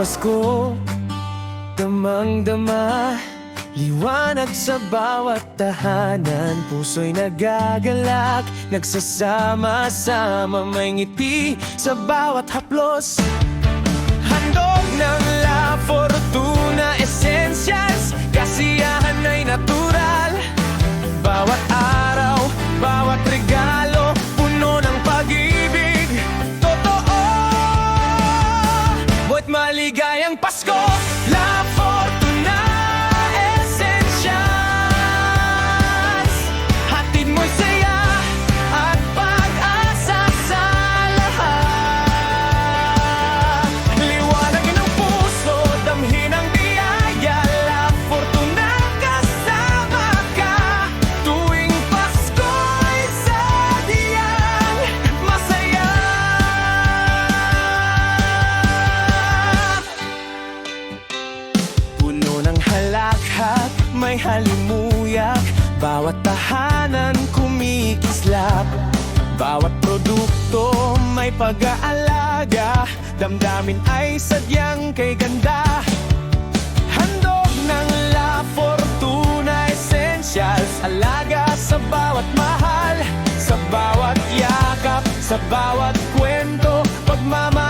Pasko Damang-dama Liwanag sa bawat tahanan. Puso'y nagagalak Nagsasama-sama May ngiti sa bawat haplos maligayang Pasko. La Fortuna Essentials. Hatid mo'y saya tahanan kumikislap Bawat produkto may pag-aalaga. Damdamin ay sadyang kay ganda. Handog ng La Fortuna Essentials. Alaga sa bawat mahal Sa bawat yakap Sa bawat kwento. Pagmamahal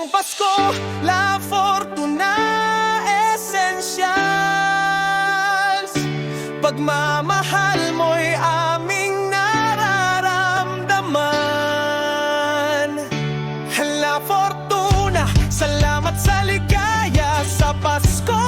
maligayang Pasko, La Fortuna Essentials. Pagmamahal mo'y aming nararamdaman. La Fortuna, salamat sa ligaya sa Pasko